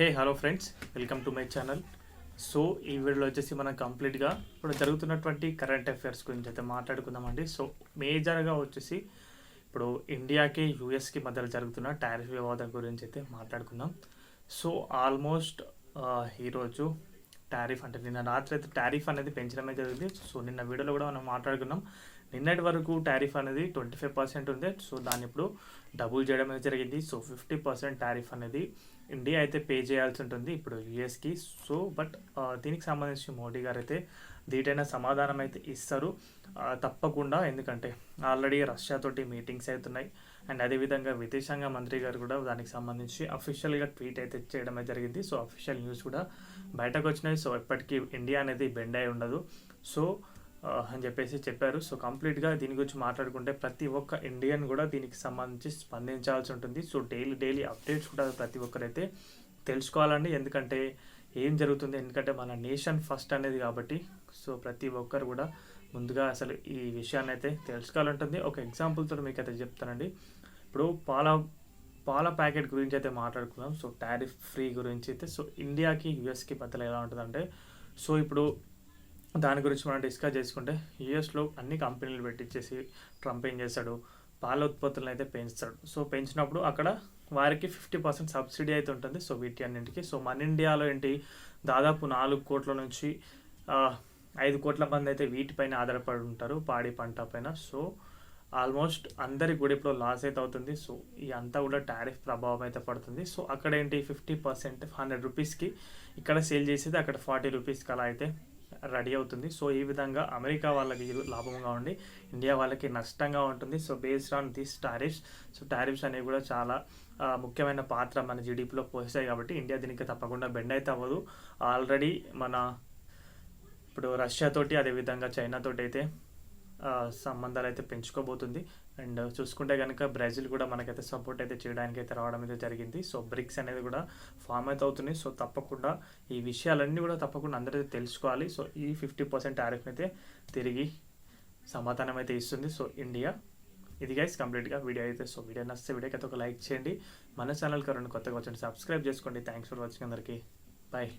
Hey hello friends welcome to my channel so ఈ వీడియోలో వచ్చేసి మనం కంప్లీట్గా ఇప్పుడు జరుగుతున్నటువంటి కరెంట్ అఫైర్స్ గురించి అయితే మాట్లాడుకుందామండి సో మేజర్గా వచ్చేసి ఇప్పుడు ఇండియాకి యూఎస్కి మధ్యలో జరుగుతున్న టారిఫ్ వివాదం గురించి అయితే మాట్లాడుకుందాం. సో ఆల్మోస్ట్ ఈరోజు టారిఫ్ అంటే నిన్న రాత్రి అయితే టారిఫ్ అనేది పెంచడమే జరిగింది. సో నిన్న వీడియోలో కూడా మనం మాట్లాడుకున్నాం. నిన్నటి వరకు టారిఫ్ అనేది ట్వంటీ ఫైవ్ పర్సెంట్ ఉంది. సో దాన్ని ఇప్పుడు డబుల్ చేయడం అనేది జరిగింది. సో ఫిఫ్టీ పర్సెంట్ టారిఫ్ అనేది ఇండియా అయితే పే చేయాల్సి ఉంటుంది ఇప్పుడు యుఎస్కి. సో బట్ దీనికి సంబంధించి మోడీ గారు అయితే దీటైన సమాధానం అయితే ఇస్తారు. తప్పకుండా ఎందుకంటే ఆల్రెడీ రష్యాతోటి మీటింగ్స్ అవుతున్నాయి. అండ్ అదేవిధంగా విదేశాంగ మంత్రి గారు కూడా దానికి సంబంధించి అఫీషియల్గా ట్వీట్ అయితే చేయడం జరిగింది. సో అఫీషియల్ న్యూస్ కూడా బయటకు వచ్చినాయి. సో ఎప్పటికీ ఇండియా అనేది బెండ్ అయి ఉండదు. సో అని చెప్పేసి చెప్పారు. సో కంప్లీట్గా దీని గురించి మాట్లాడుకుంటే ప్రతి ఒక్క ఇండియన్ కూడా దీనికి సంబంధించి స్పందించాల్సి ఉంటుంది. సో డైలీ డైలీ అప్డేట్స్ కూడా ప్రతి ఒక్కరైతే తెలుసుకోవాలండి. ఎందుకంటే ఏం జరుగుతుంది? ఎందుకంటే మన నేషన్ ఫస్ట్ అనేది కాబట్టి. సో ప్రతి ఒక్కరు కూడా ముందుగా అసలు ఈ విషయాన్ని అయితే తెలుసుకోవాలంటుంది. ఒక ఎగ్జాంపుల్తో మీకు అయితే చెప్తానండి. ఇప్పుడు పాల పాల ప్యాకెట్ గురించి అయితే మాట్లాడుకుందాం. సో టారిఫ్ ఫ్రీ గురించి అయితే. సో ఇండియాకి యుఎస్కి బద్దలు ఎలా ఉంటుందంటే సో ఇప్పుడు దాని గురించి మనం డిస్కస్ చేసుకుంటే యూఎస్లో అన్ని కంపెనీలు పెట్టించేసి ట్రంప్ ఏం చేస్తాడు? పాల ఉత్పత్తులను అయితే పెంచుతాడు. సో పెంచినప్పుడు అక్కడ వారికి ఫిఫ్టీ పర్సెంట్ సబ్సిడీ అయితే ఉంటుంది. సో వీటి అన్నింటికి. సో మన ఇండియాలో ఏంటి? దాదాపు నాలుగు కోట్ల నుంచి ఐదు కోట్ల మంది అయితే వీటిపైన ఆధారపడి ఉంటారు పాడి పంట పైన. సో ఆల్మోస్ట్ అందరికి కూడా ఇప్పుడు లాస్ అయితే అవుతుంది. సో ఈ అంతా కూడా టారిఫ్ ప్రభావం అయితే పడుతుంది. సో అక్కడ ఏంటి? ఫిఫ్టీ పర్సెంట్ హండ్రెడ్ రూపీస్కి ఇక్కడ సేల్ చేసేది అక్కడ ఫార్టీ రూపీస్కి అలా అయితే రెడీ అవుతుంది. సో ఈ విధంగా అమెరికా వాళ్ళకి లాభంగా ఉండి ఇండియా వాళ్ళకి నష్టంగా ఉంటుంది. So based on this tariffs so tariffs అనేవి కూడా చాలా ముఖ్యమైన పాత్ర మన జీడిపిలో పోస్తాయి కాబట్టి ఇండియా దీనికి తప్పకుండా బెండ్ అయితే అవ్వదు. ఆల్రెడీ మన ఇప్పుడు రష్యాతోటి అదేవిధంగా చైనాతోటి అయితే సంబంధాలు అయితే పెంచుకోబోతుంది. అండ్ చూసుకుంటే కనుక బ్రెజిల్ కూడా మనకైతే సపోర్ట్ అయితే చేయడానికి అయితే రావడం అయితే జరిగింది. సో బ్రిక్స్ అనేది కూడా ఫామ్ అయితే అవుతుంది సో తప్పకుండా ఈ విషయాలన్నీ కూడా తప్పకుండా అందరూ తెలుసుకోవాలి. సో ఈ ఫిఫ్టీ పర్సెంట్ టారిఫ్ని అయితే తిరిగి సమాధానం అయితే ఇస్తుంది. సో ఇండియా ఇది గైస్ కంప్లీట్గా వీడియో అయితే. సో వీడియో నచ్చితే వీడియోకి అయితే ఒక లైక్ చేయండి. మన ఛానల్కి రెండు కొత్తగా వచ్చండి సబ్స్క్రైబ్ చేసుకోండి. థ్యాంక్స్ ఫర్ వాచింగ్ అందరికీ. బాయ్